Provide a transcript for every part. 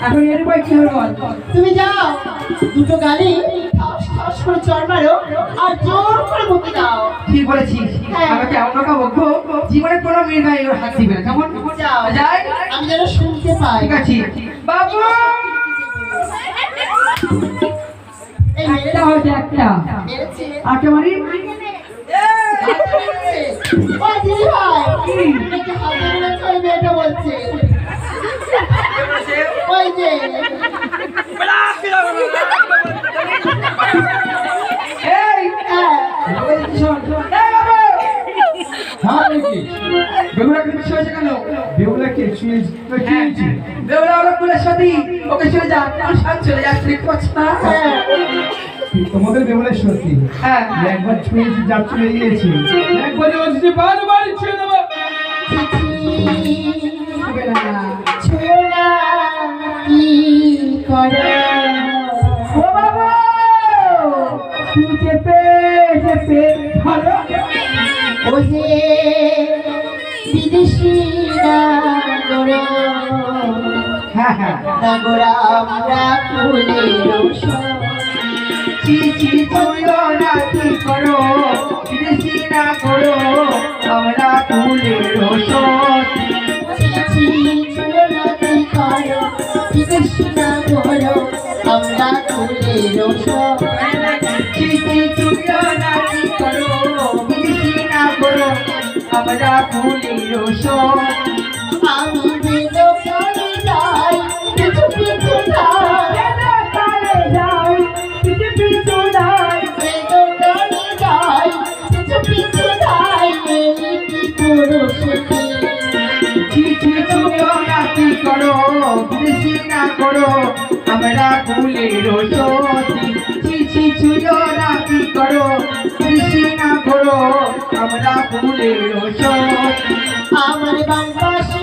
এখন এর কি তুমি যাও দুটো গালি ঠাস ঠাস করে চড় মারো আর জোর করে বকে দাও। ঠিক বলেছিস। হ্যাঁ। আমাকে এমন জীবনে কোনো মেয়ে গায়ে ওর হাত দিবে কেমন? যাই। আমি যেন শুনতে পাই। ঠিক আছে। বাবু! একটা হয়েছে একটা। হ্যাঁ হ্যাঁ বেগুলা ওরা সাথী ওকে চলে যা তোর সাথে চলে যা দেখতে পাচ্ছ না হ্যাঁ তোমাদের বেউলা সত্যি। হ্যাঁ। একবার ছুঁয়েছি যা চলে গিয়েছি একবার বলছি বারবার ছুঁয়ে দেবো হবে ছোড়া কি করো ও বাবু তুই চেপে চেপে ভালো ও বিদেশি নাগর হ্যাঁ হ্যাঁ। নাগর আমরা ফুলের চি তুইও না কি করো বিদেশি না করো আমরা ফুলের নাগর আমরা ফুলের চি চি তুইও না কি করো বিদেশি না করো আমরা ফুলের রসদ আমি না করো, আমরা ফুলের সতী। চিঠি ছুঁয়ো নাকি করো? কৃষি না করো, আমরা ফুলের সতী। আমার বাংলা পাশে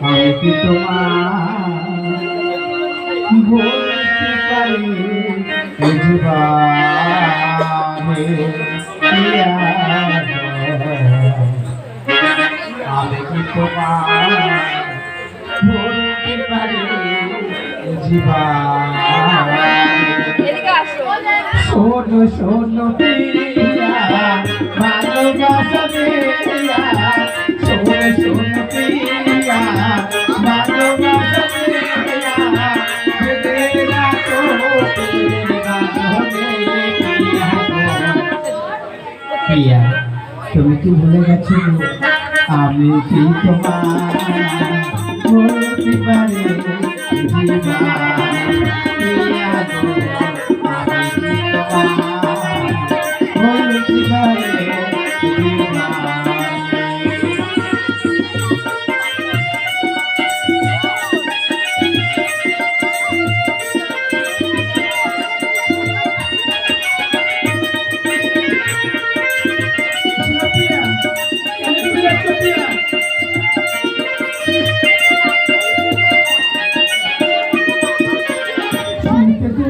আমি কি তোমার বলতে পারি আমি কি তোমার বলতে পারি ভালোবাসা কি ভুলে গেছো? আমি কি তোমার বলতে পারি?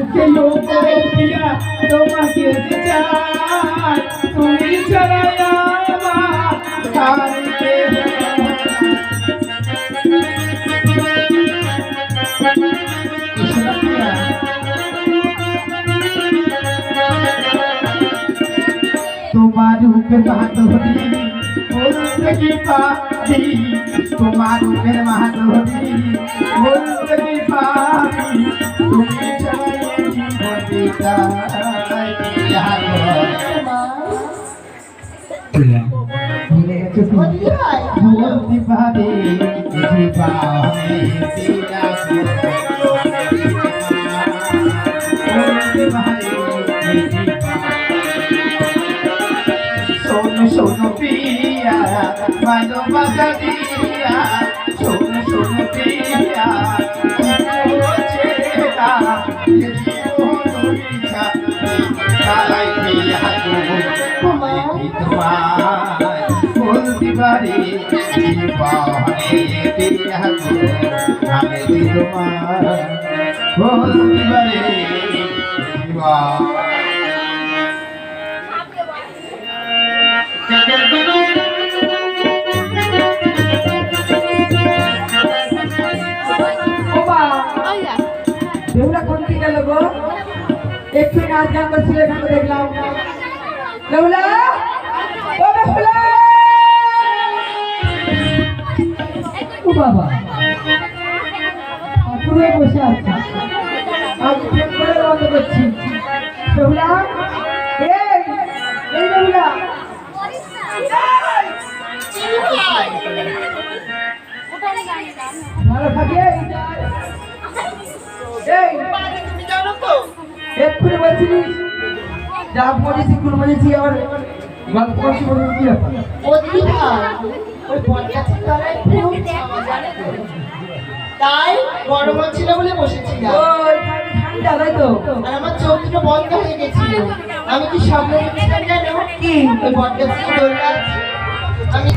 দুঃখে লোক প্রিয়া তোমাকে চায় তুমি ছাড়া আমার কারণে তোমার রূপের মাধুরী বলতে কি পারি তোমার রূপের মাধুরী বলতে কি পারি তুমি পারি শোনো শোনো পিয়া ভালোবাসা দিয়া তোমায় বলতে পারি আমি তোমার বলতে পারি জীবন ওবা বেহুলা কোন দিকে গেল গো? একটু নাচ গান করছিল দেখলাম ও বাবা। ঠাকুরে বসে আছে। আজ প্রেম করে বন্ধ করছি। বেহুলা এই এই বেহুলা ভালো থাকে? এই তুমি জানো তো? এক্ষুনি বলছিলিস যা পড়েছি কোন বলেছি আবার। দিদি ভাই ওই বটগাছের তলায় খুব ছাওয়া জানো তো? তাই গরম হচ্ছিল বলে বসেছিলাম। ওই ঠান্ডা তাই তো? আর আমার চোখ দুটো বন্ধ হয়ে গেছিল। আমি কি সামনে দেখেছিলাম জানো? কি? ওই বটগাছের। আমি